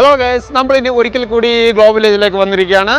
Hello guys നമ്മൾ ഇനി ഒരിക്കൽ കൂടി ഗ്ലോബൽ വില്ലേജിലേക്ക് വന്നിരിക്കുകയാണ്.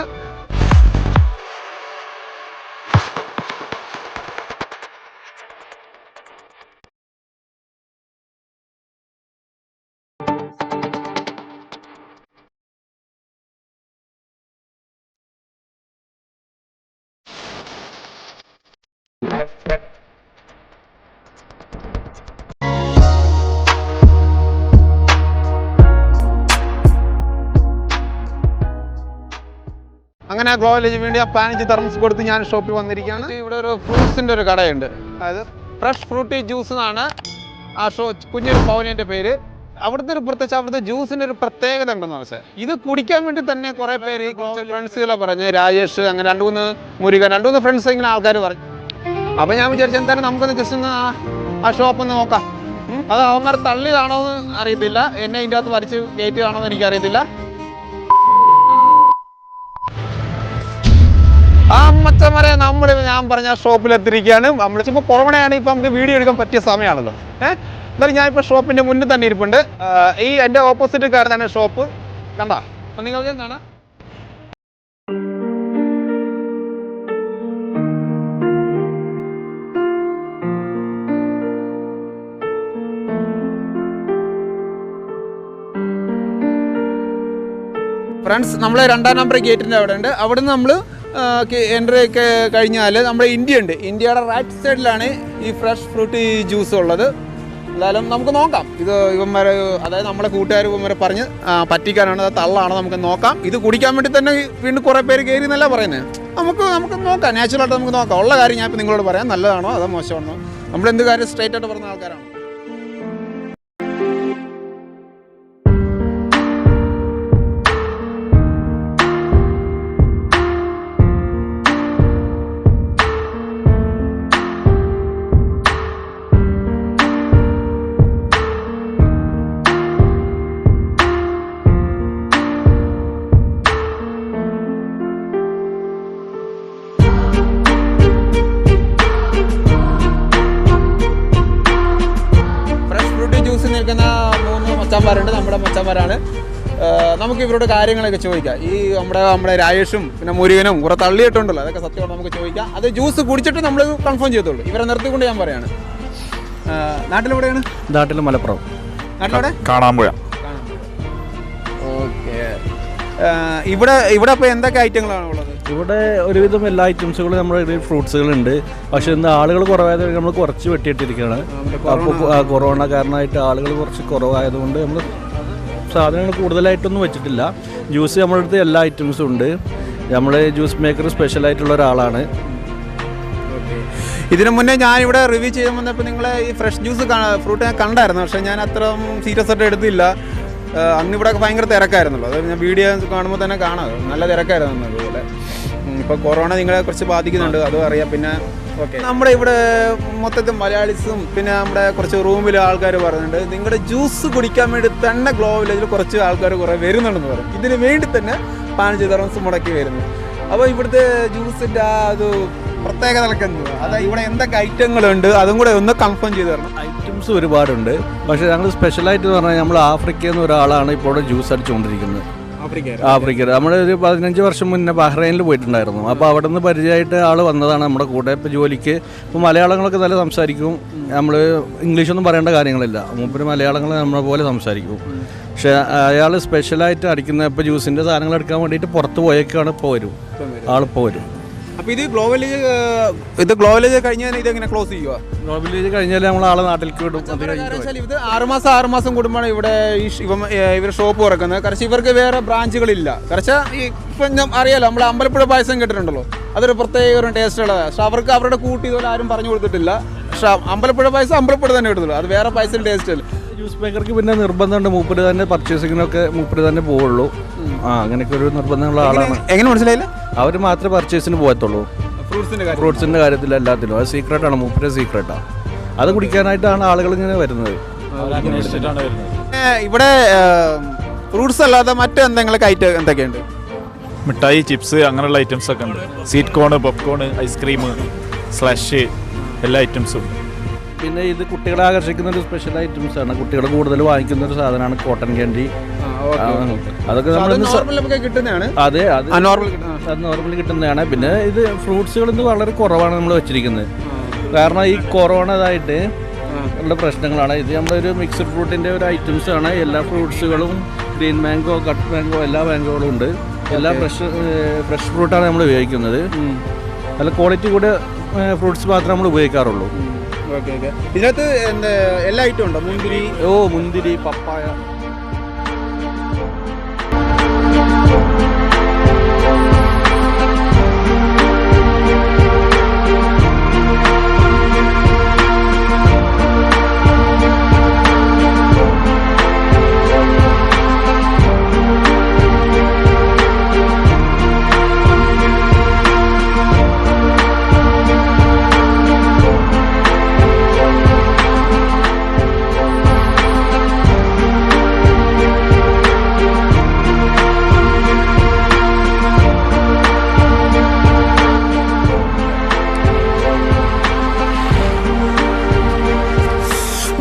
അങ്ങനെ ഗ്ലോബൽ വില്ലേജ് വേണ്ടി പതിനഞ്ച് തെർമസ് കൊടുത്ത് ഞാൻ ഷോപ്പിൽ വന്നിരിക്കുകയാണ്. ഇവിടെ ഒരു ഫ്രൂട്ട്സിന്റെ ഒരു കടയുണ്ട്. അതായത് ഫ്രഷ് ഫ്രൂട്ടി ജ്യൂസ് എന്നാണ് ആ ഷോ കുഞ്ഞൊരു പൗനിന്റെ പേര്. അവിടുത്തെ ഒരു പ്രത്യേകിച്ച് അവിടുത്തെ ജ്യൂസിന്റെ ഒരു പ്രത്യേകത ഉണ്ടെന്ന് വെച്ചാൽ ഇത് കുടിക്കാൻ വേണ്ടി തന്നെ കുറേ പേര് ഫ്രണ്ട്സുകളെ പറഞ്ഞ് രാജേഷ് അങ്ങനെ രണ്ടു മൂന്ന് മുരുകൻ രണ്ടു മൂന്ന് ഫ്രണ്ട്സ് ഇങ്ങനെ ആൾക്കാർ പറഞ്ഞു. അപ്പോൾ ഞാൻ വിചാരിച്ചു എന്തായാലും നമുക്കൊന്ന് ജസ്റ്റ് ഒന്ന് ആ- ഷോപ്പ് ഒന്ന് നോക്കാം. അത് അവന്മാർ തള്ളിയതാണോ എന്ന് അറിയത്തില്ല. എന്നെ ഇതിന്റെ അകത്ത് വരച്ച് കയറ്റിയതാണോ എന്ന് എനിക്കറിയത്തില്ല. ആ മച്ചന്മാരെ നമ്മൾ ഞാൻ പറഞ്ഞ ഷോപ്പിലെത്തിരിക്കുകയാണ് നമ്മൾ ഇപ്പോൾ കൊറോണയാണ് ഇപ്പം നമുക്ക് വീഡിയോ എടുക്കാൻ പറ്റിയ സമയമാണല്ലോ. ഏഹ് എന്നാലും ഞാനിപ്പോൾ ഷോപ്പിന്റെ മുന്നിൽ തന്നെ ഇരിപ്പുണ്ട്. ഈ എന്റെ ഓപ്പോസിറ്റ് കാണുന്നതാണ് ഷോപ്പ്. കണ്ട? അപ്പം നിങ്ങൾക്ക് കാണാം ഫ്രണ്ട്സ് നമ്മൾ രണ്ടാം നമ്പർ ഗേറ്റിന്റെ അവിടെ ഉണ്ട്. അവിടെ നിന്ന് നമ്മൾ എൻട്രി കഴിഞ്ഞാൽ നമ്മുടെ ഇന്ത്യ ഉണ്ട് ഇന്ത്യയുടെ റൈറ്റ് സൈഡിലാണ് ഈ ഫ്രഷ് ഫ്രൂട്ട് ജ്യൂസ് ഉള്ളത്. എന്തായാലും നമുക്ക് നോക്കാം. ഇത് ഇവന്മാരെ അതായത് നമ്മുടെ കൂട്ടുകാർ ഇവന്മാരെ പറഞ്ഞ് പറ്റിക്കാനാണ്. അത് തള്ളാണ് നമുക്ക് നോക്കാം. ഇത് കുടിക്കാൻ വേണ്ടി തന്നെ വീണ്ടും കുറേ പേര് കയറി എന്നല്ല പറയുന്നത് നമുക്ക് നമുക്ക് നോക്കാം. നാച്ചുറലായിട്ട് നമുക്ക് നോക്കാം. ഉള്ള കാര്യം ഞാൻ നിങ്ങളോട് പറയാം. നല്ലതാണോ അതോ മോശമാണോ? നമ്മൾ എന്ത് കാര്യം സ്ട്രൈറ്റ് ആയിട്ട് പറഞ്ഞ ആൾക്കാരാണ്? ജ്യൂസ് നിൽക്കുന്ന മൂന്ന് മച്ചാന്മാരുണ്ട്. നമ്മുടെ മച്ചാന്മാരാണ്. നമുക്ക് ഇവരോട് കാര്യങ്ങളൊക്കെ ചോദിക്കാം. ഈ നമ്മുടെ നമ്മുടെ രാജേഷും പിന്നെ മുരുകനും കുറെ തള്ളിയിട്ടുണ്ടല്ലോ. അതൊക്കെ സത്യമാണ് നമുക്ക് ചോദിക്കാം. അത് ജ്യൂസ് കുടിച്ചിട്ട് നമ്മൾ കൺഫേം ചെയ്തോളൂ ഇവരെ നിർത്തിക്കൊണ്ട് ഞാൻ പറയാണ്. നാട്ടിലെവിടെയാണ്? നാട്ടിൽ മലപ്പുറം. നാട്ടിലെവിടെ? കാണാമ്പുഴ. ഇവിടെ ഇവിടെ ഇപ്പോൾ എന്തൊക്കെ ഐറ്റങ്ങളാണ് ഉള്ളത്? ഇവിടെ ഒരുവിധം എല്ലാ ഐറ്റംസുകളും നമ്മുടെ ഇടയിൽ ഫ്രൂട്ട്സുകളുണ്ട്. പക്ഷേ ഇന്ന് ആളുകൾ കുറവായത് നമ്മൾ കുറച്ച് വെട്ടിയിട്ടിരിക്കുകയാണ്. അപ്പോൾ കൊറോണ. കാരണമായിട്ട് ആളുകൾ കുറച്ച് കുറവായതുകൊണ്ട് നമ്മൾ സാധനങ്ങൾ കൂടുതലായിട്ടൊന്നും വെച്ചിട്ടില്ല. ജ്യൂസ് നമ്മുടെ അടുത്ത് എല്ലാ ഐറ്റംസും ഉണ്ട്. നമ്മൾ ജ്യൂസ് മേക്കർ സ്പെഷ്യലായിട്ടുള്ള ഒരാളാണ്. ഇതിനു മുന്നേ ഞാൻ ഇവിടെ റിവ്യൂ ചെയ്യാൻ വന്നപ്പോൾ നിങ്ങളെ ഈ ഫ്രഷ് ജ്യൂസ് ഫ്രൂട്ട് ഞാൻ കണ്ടായിരുന്നു. പക്ഷേ ഞാൻ അത്ര സീരിയസ് ആയിട്ട് എടുത്തില്ല. അന്ന് ഇവിടെ ഭയങ്കര തിരക്കായിരുന്നല്ലോ. അത് ഞാൻ വീഡിയോ കാണുമ്പോൾ തന്നെ കാണാം. നല്ല തിരക്കായിരുന്നു അന്ന് അതുപോലെ ഇപ്പോൾ ഇപ്പൊ കൊറോണ നിങ്ങളെ കുറിച്ച് ബാധിക്കുന്നുണ്ട് അതും അറിയാം. പിന്നെ ഓക്കെ. നമ്മുടെ ഇവിടെ മൊത്തത്തിൽ മലയാളീസും പിന്നെ നമ്മുടെ കുറച്ച് റൂമിൽ ആൾക്കാർ പറയുന്നുണ്ട് നിങ്ങളുടെ ജ്യൂസ് കുടിക്കാൻ വേണ്ടി തന്നെ ഗ്ലോ വില്ലേജിൽ കുറച്ച് ആൾക്കാർ കുറേ വരുന്നുണ്ടെന്ന് പറയും. ഇതിന് വേണ്ടി തന്നെ പതിനഞ്ച് തെറംസ് മുടക്കി വരുന്നു. അപ്പോൾ ഇവിടുത്തെ ജ്യൂസിന്റെ ആ ഒരു പ്രത്യേകത നിൽക്കുന്നത് അതായത് ഇവിടെ എന്തൊക്കെ ഐറ്റങ്ങളുണ്ട് അതും കൂടെ ഒന്ന് കൺഫേം ചെയ്ത് തരണം. ഐറ്റംസ് ഒരുപാടുണ്ട്. പക്ഷേ ഞങ്ങൾ സ്പെഷ്യലായിട്ട് എന്ന് പറഞ്ഞാൽ നമ്മൾ ആഫ്രിക്കയിൽ നിന്ന് ഒരാളാണ് ഇപ്പോൾ ജ്യൂസ് അടിച്ചുകൊണ്ടിരിക്കുന്നത് ആഫ്രിക്ക നമ്മൾ ഒരു പതിനഞ്ച് വർഷം മുന്നേ ബഹ്റൈനിൽ പോയിട്ടുണ്ടായിരുന്നു. അപ്പോൾ അവിടെ നിന്ന് പരിചയമായിട്ട് ആൾ വന്നതാണ് നമ്മുടെ കൂടെ ഇപ്പോൾ ജോലിക്ക്. ഇപ്പോൾ മലയാളങ്ങളൊക്കെ നല്ല സംസാരിക്കും. നമ്മൾ ഇംഗ്ലീഷൊന്നും പറയേണ്ട കാര്യങ്ങളില്ല. മൂപ്പര് മലയാളങ്ങൾ നമ്മളെ പോലെ സംസാരിക്കും. പക്ഷേ അയാൾ സ്പെഷ്യലായിട്ട് അടിക്കുന്ന ഇപ്പോൾ ജ്യൂസിന്റെ സാധനങ്ങൾ എടുക്കാൻ വേണ്ടിയിട്ട് പുറത്ത് പോയേക്കാണ് ഇപ്പോൾ വരും. ആളിപ്പോൾ വരും. അപ്പോൾ ഇത് ഗ്ലോബൽ ഇത് ഗ്ലോബൽ കഴിഞ്ഞാൽ ഇത് എങ്ങനെ ക്ലോസ് ചെയ്യുക ഗ്ലോബൽ കഴിഞ്ഞാൽ നമ്മൾ ആളെ നാട്ടിലേക്ക് വിടും. അത്. ഇത് ആറുമാസം ആറുമാസം കൂടുമ്പോഴാണ് ഇവിടെ ഈ ഇവ ഇവർ ഷോപ്പ് തുറക്കുന്നത്. കാരണം ഇവർക്ക് വേറെ ബ്രാഞ്ചുകളില്ല കാരണം ഈ ഇപ്പം ഞാൻ അറിയാലോ നമ്മൾ അമ്പലപ്പുഴ പായസം കേട്ടിട്ടുണ്ടല്ലോ. അതൊരു പ്രത്യേക ഒരു ടേസ്റ്റ് ഉള്ളത്. പക്ഷെ അവർക്ക് അവരുടെ കൂട്ടി ഇതുപോലെ ആരും പറഞ്ഞു കൊടുത്തിട്ടില്ല. പക്ഷെ അമ്പലപ്പുഴ പായസം അമ്പലപ്പുഴ തന്നെ കിട്ടുള്ളൂ അത് വേറെ പായസം ടേസ്റ്റ് അല്ല? ജ്യൂസ് മേക്കർക്ക് പിന്നെ നിർബന്ധമുണ്ട്. മൂപ്പര് തന്നെ പർച്ചേസിങ്ങിനൊക്കെ മൂപ്പര് തന്നെ പോവുള്ളൂ. ആ അങ്ങനെയൊക്കെ ഒരു നിർബന്ധമുള്ള ആളാണ്. എങ്ങനെ മനസ്സിലായില്ല? അവർ മാത്രമേ പർച്ചേസിന് പോകത്തുള്ളൂ. ഫ്രൂട്ട്സിന്റെ കാര്യം. ഫ്രൂട്ട്സിന്റെ കാര്യത്തിൽ എല്ലാത്തിലും അത് സീക്രട്ടാണ് മൂപ്പര് സീക്രട്ടാണ് അത് കുടിക്കാനായിട്ടാണ് ആളുകൾ ഇങ്ങനെ വരുന്നത്. ഇവിടെ ഫ്രൂട്ട്സ് അല്ലാതെ മറ്റെന്തെങ്കിലും ഐറ്റം എന്തൊക്കെയുണ്ട്? മിഠായി ചിപ്സ് അങ്ങനെയുള്ള ഐറ്റംസ് ഒക്കെ ഉണ്ട്. Sweet corn popcorn ice cream slush എല്ലാ ഐറ്റംസും ഉണ്ട് പിന്നെ ഇത് കുട്ടികളെ ആകർഷിക്കുന്ന ഒരു സ്പെഷ്യൽ ഐറ്റംസ് ആണ്. കുട്ടികൾ കൂടുതൽ വാങ്ങിക്കുന്ന ഒരു സാധനമാണ് കോട്ടൺ ക്യാൻഡി അതൊക്കെ അത് നമ്മൾ കിട്ടുന്നതാണ്? അതെ നോർമലി കിട്ടുന്നതാണ്. പിന്നെ ഇത് ഫ്രൂട്ട്സുകൾ ഇന്ന് വളരെ കുറവാണ് നമ്മൾ വെച്ചിരിക്കുന്നത്. കാരണം ഈ കൊറോണ ഇതായിട്ട് ഉള്ള പ്രശ്നങ്ങളാണ്. ഇത് നമ്മളൊരു മിക്സഡ് ഫ്രൂട്ടിന്റെ ഒരു ഐറ്റംസ് ആണ്. എല്ലാ ഫ്രൂട്ട്സുകളും ഗ്രീൻ മാംഗോ കട്ട് മാംഗോ എല്ലാ മാംഗോകളും ഉണ്ട്. എല്ലാ ഫ്രഷ് ഫ്രഷ് ഫ്രൂട്ടാണ് നമ്മൾ ഉപയോഗിക്കുന്നത്. നല്ല ക്വാളിറ്റി കൂടെ ഫ്രൂട്ട്സ് മാത്രമേ നമ്മൾ ഉപയോഗിക്കാറുള്ളൂ. Okay okay. ഇതിനകത്ത് എന്താ എല്ലാ ഐറ്റം ഉണ്ടോ? മുന്തിരി ഓ മുന്തിരി പപ്പായ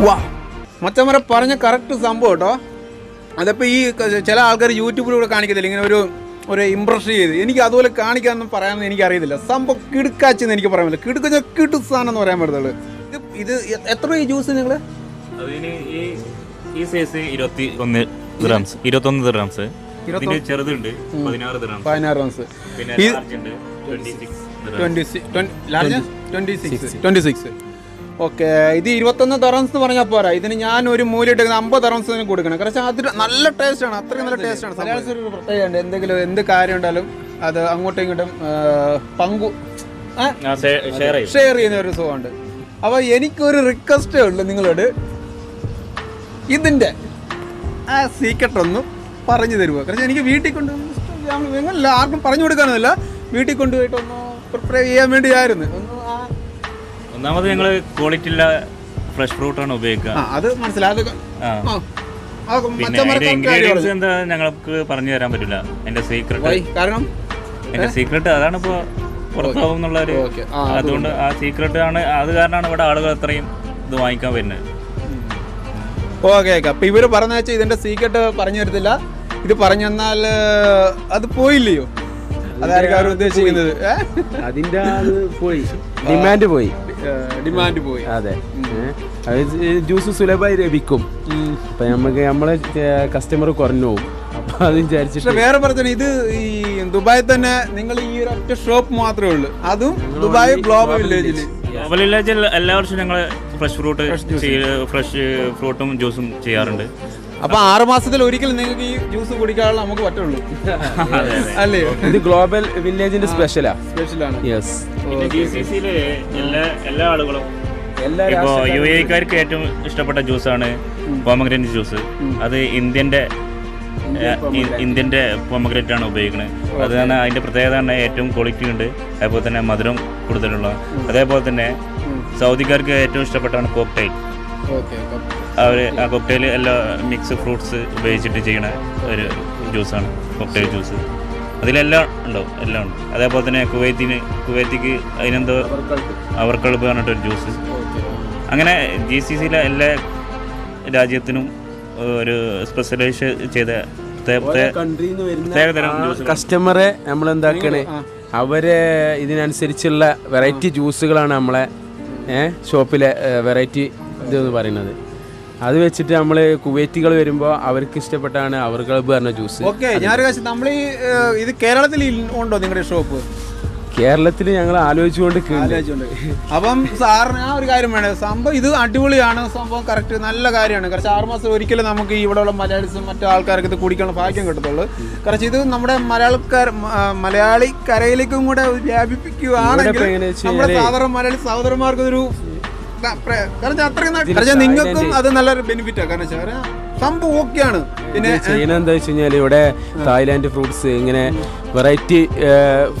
വാ. മച്ചമര പറഞ്ഞ കറക്റ്റ് സംഭവം കേട്ടോ. അതപ്പോൾ ഈ ചില ആൾക്കാർ യൂട്യൂബിലൂടെ കാണിക്കത്തില്ല. ഇങ്ങനെ ഒരു ഒരു ഇമ്പ്രഷൻ ചെയ്ത്. എനിക്ക് അതുപോലെ കാണിക്കാനൊന്നും പറയാമെന്ന് എനിക്ക് അറിയത്തില്ല സംഭവം കിടുക്കാച്ചെന്ന് എനിക്ക് പറയാൻ പറ്റില്ല. കിടുക്ക കിട്ടു സാധനം എന്ന് പറയാൻ പറ്റത്തുള്ളൂ. ഇത് ഇത് എത്ര ഈ ജ്യൂസ് നിങ്ങൾ അതിന് ഈ ഈ സൈസ് ഇരുപത്തി ഒന്ന് ഗ്രാംസ്. ഇരുപത്തൊന്ന് ഗ്രാംസ്. ഇതിന് ചെറുതുണ്ട്. പതിനാറ് ഗ്രാംസ്. പതിനാറ് റൺസ് പിന്നെ ഈ large ഉണ്ട്. Twenty six twenty six twenty six okay ഇത് ഇരുപത്തൊന്ന് തെറൻസ് എന്ന് പറഞ്ഞാൽ പോരാ. ഇതിന് ഞാൻ ഒരു മൂല്യം ഇട്ട് അമ്പത് തെറൻസിന് കൊടുക്കണം. കാരണം അത് നല്ല ടേസ്റ്റ് ആണ്. അത്രയും നല്ല ടേസ്റ്റ് ആണ് മലയാളത്തിൽ ഒരു പ്രത്യേകത ഉണ്ട്. എന്തെങ്കിലും എന്ത് കാര്യം ഉണ്ടാലും അത് അങ്ങോട്ടും ഇങ്ങോട്ടും പങ്കു ഷെയർ ചെയ്യുന്ന ഒരു സുഖമുണ്ട്. അപ്പോൾ എനിക്കൊരു റിക്വസ്റ്റേ ഉള്ളൂ നിങ്ങളോട്. ഇതിന്റെ ആ സീക്രട്ട് ഒന്ന് പറഞ്ഞു തരുമോ കാരണം എനിക്ക് വീട്ടിൽ കൊണ്ട് എങ്ങനല്ല ആർക്കും പറഞ്ഞു കൊടുക്കാനൊന്നുമില്ല. വീട്ടിൽ കൊണ്ടുപോയിട്ട് ഒന്ന് പ്രിപ്പയർ ചെയ്യാൻ വേണ്ടിയായിരുന്നു. ഒന്ന് ഒന്നാമത് ഞങ്ങൾ ക്വാളിറ്റി ഉള്ള ഫ്രഷ് ഫ്രൂട്ടാണ് ഉപയോഗിക്കുക. അത് മനസ്സിലായി. ആ. ആ അത് പിന്നെ അതിന്റെ ഇൻഗ്രീഡിയൻസ്. എന്താ ഞങ്ങൾക്ക് പറഞ്ഞു തരാൻ പറ്റില്ല എന്റെ സീക്രട്ട് കാരണം? എന്റെ സീക്രട്ട് അതാണ് ഇപ്പോ പുറത്താവും എന്നുള്ള ഒരു ഓക്കെ. അതുകൊണ്ട് ആ സീക്രട്ട് ആണ്. അത് കാരണമാണ് ഇവിടെ ആളുകൾ അത്രയും ഇത് വാങ്ങിക്കാൻ വരുന്നത്. Okay okay. അപ്പൊ ഇവർ പറഞ്ഞ വെച്ചാൽ ഇതിന്റെ സീക്രട്ട് പറഞ്ഞു തരത്തില്ല. ഇത് പറഞ്ഞു തന്നാൽ അത് പോയില്ലയോ? അതായിരിക്കും ഉദ്ദേശിക്കുന്നത്? അതിന്റെ അത് പോയി. ഡിമാൻഡ് പോയി. ഡിമാൻഡ് പോയി. അതെ. ജ്യൂസ് സുലഭമായി ലഭിക്കും. അപ്പൊ നമുക്ക് നമ്മളെ കസ്റ്റമർ കുറഞ്ഞു പോകും അപ്പൊ അത് വിചാരിച്ചിട്ട് വേറെ പറഞ്ഞു ഇത് ഈ ദുബായിൽ തന്നെ നിങ്ങൾ ഈ ഒറ്റ ഷോപ്പ് മാത്രമേ ഉള്ളൂ. അതും ദുബായ് ഗ്ലോബൽ വില്ലേജിൽ ഗ്ലോബൽ വില്ലേജിൽ എല്ലാ വർഷവും ഞങ്ങൾ ഫ്രഷ് ഫ്രൂട്ട് ഫ്രഷ് ഫ്രൂട്ടും ജ്യൂസും ചെയ്യാറുണ്ട്. അപ്പൊ ആറ് മാസത്തിൽ ഒരിക്കൽ നിങ്ങൾക്ക് ഈ ജ്യൂസ് കുടിക്കാനുള്ള നമുക്ക് പറ്റുള്ളൂ. അല്ലേ? ഇത് ഗ്ലോബൽ വില്ലേജിന്റെ സ്പെഷ്യലാ സ്പെഷ്യലാണ് യെസ് എല്ലാ എല്ലാ ആളുകളും ഇപ്പോ യു എക്കാർക്ക് ഏറ്റവും ഇഷ്ടപ്പെട്ട ജ്യൂസ് ആണ് പോമഗ്രേറ്റ് ജ്യൂസ് അത് ഇന്ത്യന്റെ ഇന്ത്യന്റെ പോമഗ്രനേറ്റ് ആണ് ഉപയോഗിക്കുന്നത് അത് തന്നെ അതിന്റെ പ്രത്യേകത തന്നെ ഏറ്റവും ക്വാളിറ്റി ഉണ്ട്. അതേപോലെ തന്നെ മധുരം കൂടുതലുള്ള. അതേപോലെ തന്നെ സൗദിക്കാർക്ക് ഏറ്റവും ഇഷ്ടപ്പെട്ടാണ് കോക്ടൈൽ ഓക്കെ അവർ ആ കോക്ടൈൽ എല്ലാ മിക്സ് ഫ്രൂട്ട്സ് ഉപയോഗിച്ചിട്ട് ചെയ്യണ ഒരു ജ്യൂസാണ് കോക്ടെയിൽ ജ്യൂസ് അതിലെല്ലാം ഉണ്ടാവും എല്ലാം ഉണ്ട്. അതേപോലെ തന്നെ കുവൈത്തിന് കുവൈത്തിക്ക് അതിനെന്തോ അവർക്കെളുപ്പ് പറഞ്ഞിട്ടൊരു ജ്യൂസ് അങ്ങനെ ജി സി സിയിലെ എല്ലാ രാജ്യത്തിനും ഒരു സ്പെഷ്യലൈസ് ചെയ്ത കസ്റ്റമറെ നമ്മൾ എന്താക്കണേ അവരെ ഇതിനനുസരിച്ചുള്ള വെറൈറ്റി ജ്യൂസുകളാണ് നമ്മളെ ഷോപ്പിലെ വെറൈറ്റി ഇത് എന്ന് പറയുന്നത്. അത് വെച്ചിട്ട് നമ്മൾ കുവൈറ്റികൾ വരുമ്പോൾ അവർക്ക് ഇഷ്ടപ്പെട്ടാണ് അവർ പറഞ്ഞ ജ്യൂസ് ഓക്കെ ഞാനൊരു കാര്യം നമ്മൾ ഇത് കേരളത്തിൽ ഉണ്ടോ നിങ്ങളുടെ ഷോപ്പ് കേരളത്തിൽ ഞങ്ങൾ ആലോചിച്ചുകൊണ്ട് അപ്പം സാറിന് ആ ഒരു കാര്യം വേണം സംഭവം ഇത് അടിപൊളിയാണ് സംഭവം കറക്റ്റ് നല്ല കാര്യമാണ്. കുറച്ച് ആറ് മാസം ഒരിക്കലും നമുക്ക് ഇവിടെയുള്ള മലയാളീസും മറ്റു ആൾക്കാർക്ക് ഇത് കുടിക്കാനുള്ള ഭാഗ്യം കിട്ടത്തുള്ളൂ. കുറച്ച് ഇത് നമ്മുടെ മലയാളക്കാർ മലയാളി കരയിലേക്കും കൂടെ വ്യാപിപ്പിക്കുകയാണെങ്കിൽ നമ്മുടെ സാധാരണ മലയാളി സഹോദരന്മാർക്ക് പ്ര- കാരണം അത്രയും നിങ്ങൾക്കും അത് നല്ലൊരു ബെനിഫിറ്റാണ് കാരണം വെച്ചാൽ സംഭവം ഓക്കെയാണ്. പിന്നെ ചെയ്യണത് എന്താ വെച്ച് കഴിഞ്ഞാൽ ഇവിടെ തായ്ലാൻഡ് ഫ്രൂട്ട്സ് ഇങ്ങനെ വെറൈറ്റി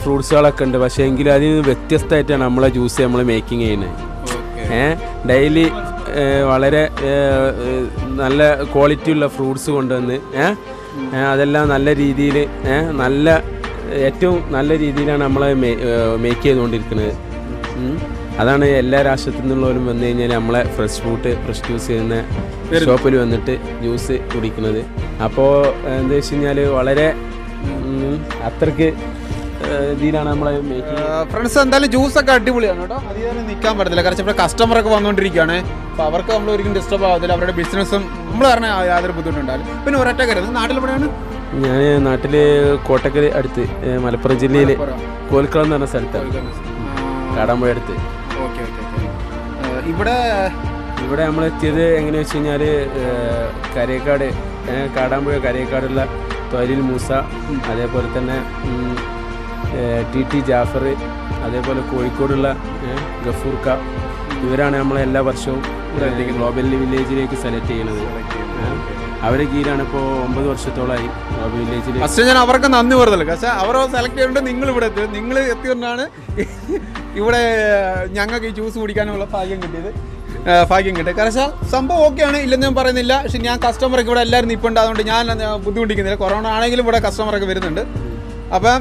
ഫ്രൂട്ട്സുകളൊക്കെ ഉണ്ട്. പക്ഷേ എങ്കിലും അതിൽ നിന്ന് വ്യത്യസ്തമായിട്ടാണ് നമ്മളെ ജ്യൂസ് നമ്മൾ മേക്കിംഗ് ചെയ്യുന്നത്. ഏഹ് ഡെയിലി വളരെ നല്ല ക്വാളിറ്റി ഉള്ള ഫ്രൂട്ട്സ് കൊണ്ടുവന്ന് ഏഹ് അതെല്ലാം നല്ല രീതിയിൽ ഏഹ് നല്ല ഏറ്റവും നല്ല രീതിയിലാണ് നമ്മൾ മേക്ക് ചെയ്തുകൊണ്ടിരിക്കുന്നത്. അതാണ് എല്ലാ രാഷ്ട്രത്തിൽ നിന്നുള്ളവരും വന്നു കഴിഞ്ഞാൽ നമ്മളെ ഫ്രഷ് ഫ്രൂട്ട് ഫ്രഷ് ജ്യൂസ് ചെയ്യുന്ന ഷോപ്പിൽ വന്നിട്ട് ജ്യൂസ് കുടിക്കുന്നത്. അപ്പോൾ എന്താ വെച്ച് കഴിഞ്ഞാൽ വളരെ അത്രയ്ക്ക് ഇതിലാണ് നമ്മളെ ഫ്രണ്ട്സ് എന്തായാലും ജ്യൂസ് ഒക്കെ അടിപൊളിയാണ് കേട്ടോ. അധികം നിൽക്കാൻ പറ്റത്തില്ല. കാരണം ഇവിടെ കസ്റ്റമർ ഒക്കെ വന്നുകൊണ്ടിരിക്കുകയാണ് അപ്പോൾ അവർക്ക് നമ്മൾ ഒരിക്കലും ഡിസ്റ്റർബ് ആവത്തില്ല. അവരുടെ ബിസിനസ്സും നമ്മൾ പറഞ്ഞാൽ യാതൊരു ബുദ്ധിമുട്ടുണ്ടാവില്ല. പിന്നെ ഒരൊറ്റ കാര്യം നാട്ടിൽ എവിടെയാണ്? ഞാൻ നാട്ടിൽ കോട്ടക്കൽ അടുത്ത് മലപ്പുറം ജില്ലയിൽ കോൽക്കളം എന്ന് പറഞ്ഞ സ്ഥലത്താണ്. കാടാമ്പുഴ അടുത്ത്. ഓക്കെ ഓക്കെ ഇവിടെ ഇവിടെ നമ്മൾ എത്തിയത് എങ്ങനെ വെച്ച് കഴിഞ്ഞാൽ കരേക്കാട് കാടാമ്പുഴ കരേക്കാടുള്ള ത്വരിൽ മൂസ അതേപോലെ തന്നെ ടി ടി ജാഫർ അതേപോലെ കോഴിക്കോടുള്ള ഗഫൂർക്ക ഇവരാണ് നമ്മളെ എല്ലാ വർഷവും ഗ്ലോബൽ വില്ലേജിലേക്ക് സെലക്ട് ചെയ്യുന്നത്. അവരെ കീഴിലാണ് ഇപ്പോൾ ഒമ്പത് വർഷത്തോളമായി വില്ലേജിൽ ഫസ്റ്റ് ഞാൻ അവർക്ക് നന്ദി പറഞ്ഞല്ലോ. പക്ഷേ അവർ സെലക്ട് ചെയ്തിട്ട് നിങ്ങൾ ഇവിടെ എത്തി നിങ്ങൾ എത്തിയതുകൊണ്ടാണ് ഇവിടെ ഞങ്ങൾക്ക് ഈ ജ്യൂസ് കുടിക്കാനുള്ള ഭാഗ്യം കിട്ടിയത്. ഭാഗ്യം കിട്ടിയത്. കാരണം സംഭവം ഓക്കെയാണ് ഇല്ലെന്ന് ഞാൻ പറയുന്നില്ല. പക്ഷെ ഞാൻ കസ്റ്റമർക്ക് ഇവിടെ എല്ലാവരും നിൽപ്പുണ്ട് അതുകൊണ്ട് ഞാൻ ബുദ്ധിമുട്ടിക്കുന്നില്ല. കൊറോണ ആണെങ്കിലും ഇവിടെ കസ്റ്റമറൊക്കെ വരുന്നുണ്ട്. അപ്പം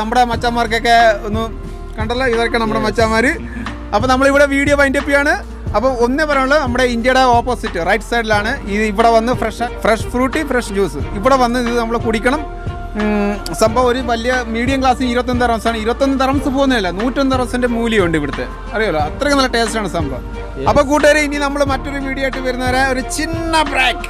നമ്മുടെ മച്ചന്മാർക്കൊക്കെ ഒന്ന് കണ്ടല്ലോ? ഇതൊക്കെ നമ്മുടെ മച്ചന്മാർ അപ്പം നമ്മളിവിടെ വീഡിയോ വൈൻഡപ്പ് ചെയ്യാണ്. അപ്പോൾ ഒന്നേ പറയാനുള്ളത് നമ്മുടെ ഇന്ത്യയുടെ ഓപ്പോസിറ്റ് റൈറ്റ് സൈഡിലാണ് ഇത് ഇവിടെ വന്ന് fresh fresh Frooti fresh juice ഇവിടെ വന്ന് ഇത് നമ്മൾ കുടിക്കണം. സംഭവം ഒരു വലിയ മീഡിയം ക്ലാസ്സിന് ഇരുപത്തൊന്ന് തറംസാണ് ഇരുപത്തൊന്ന് തറംസ് പോകുന്നില്ല നൂറ്റൊന്ന് തറംസിന്റെ മൂല്യമുണ്ട് ഇവിടുത്തെ. അറിയാലോ? അത്രയ്ക്ക് നല്ല ടേസ്റ്റാണ് സംഭവം. അപ്പോൾ കൂട്ടുകാരെ ഇനി നമ്മൾ മറ്റൊരു വീഡിയോ ആയിട്ട് വരുന്നവരെ ഒരു ചിന്ന ബ്രേക്ക്